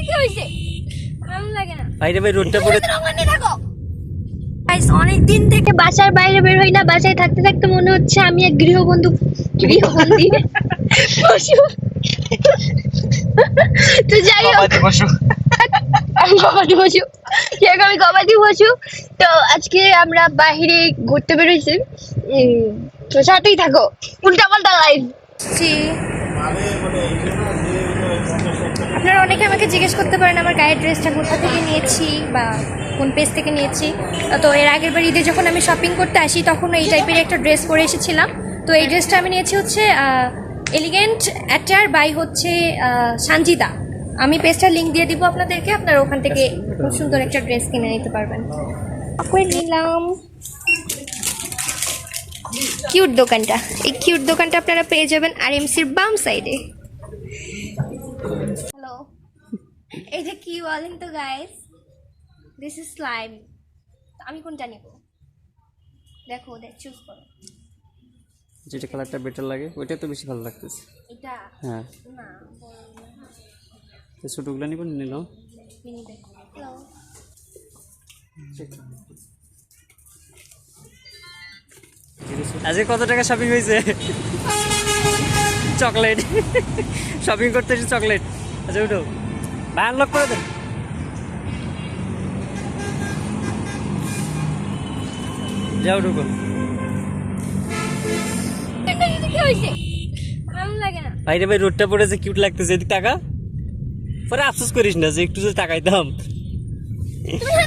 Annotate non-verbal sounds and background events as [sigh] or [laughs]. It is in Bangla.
কি হয়েছে ভালো লাগে না। বাইরে ভাই রোডটা পড়ে থাকো গাইস অনেক দিন থেকে। বাসার বাইরে বের হই না বাসায় থাকতে থাকতে মনে হচ্ছে আমি এক গৃহবন্ধু। গৃহবন্দী পশু তো যাই হোক। গবাদি পশু। আমি গবাদি পশু। তো আজকে আমরা বাইরে ঘুরতে বেরোইছি। উম, তো সাথেই থাকো। উল্টা পাল্টা লাইফ আপনারা আমাকে জিজ্ঞেস করতে পারেন আমার গায়ের ড্রেসটা কোথা থেকে নিয়েছি বা কোন পেজ থেকে নিয়েছি। তো এর আগের বার ঈদে যখন আমি শপিং করতে আসি তখন এই টাইপের একটা ড্রেস পরে এসেছিলাম। তো এই ড্রেসটা আমি নিয়েছি হচ্ছে এলিগেন্ট অ্যাটার বাই হচ্ছে সানজিদা। আমি পেজটার লিঙ্ক দিয়ে দিব আপনাদেরকে আপনারা ওখান থেকে খুব সুন্দর একটা ড্রেস কিনে নিতে পারবেন। করে নিলাম। কিউট দোকানটা। এই কিউট দোকানটা আপনারা পেয়ে যাবেন আর এমসির বাম সাইডে হ্যালো যে কি বলেন তো গাইস দিস ইজ স্লাইম আমি কোনটা নিব? দেখো দেখ চুজ করো। যেটা কালারটা বেটার লাগে ওইটা তো বেশি ভালো লাগতেছে। এটা? হ্যাঁ। না তো ছোটোগুলো নিব নিলাম মিনি দেখো। আজকে কত টাকা শপিং হয়েছে? [laughs] চকলেট। [laughs] শপিং করতে এসে চকলেট। আচ্ছা উঠো। ভাই আনলক করে দেন। যাও ঢুকো। এটা কি হয়েছে ভালো লাগে না। বাইরে ভাই রোডটা পড়েছে কিউট লাগতেছে এদিক টাকা পরে আফসোস করিস না যে একটু যদি টাকাইতাম [laughs]